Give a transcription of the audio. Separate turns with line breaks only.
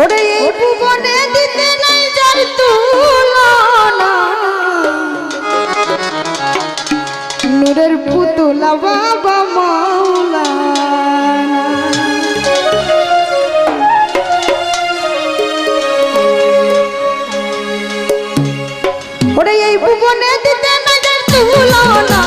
ওরে এই ভুবনে দিতে নাই যার তুলনা। নূরের পুতুলা বাবা মাওলা ওরে এই ভুবনে দিতে নাই যার তুলনা।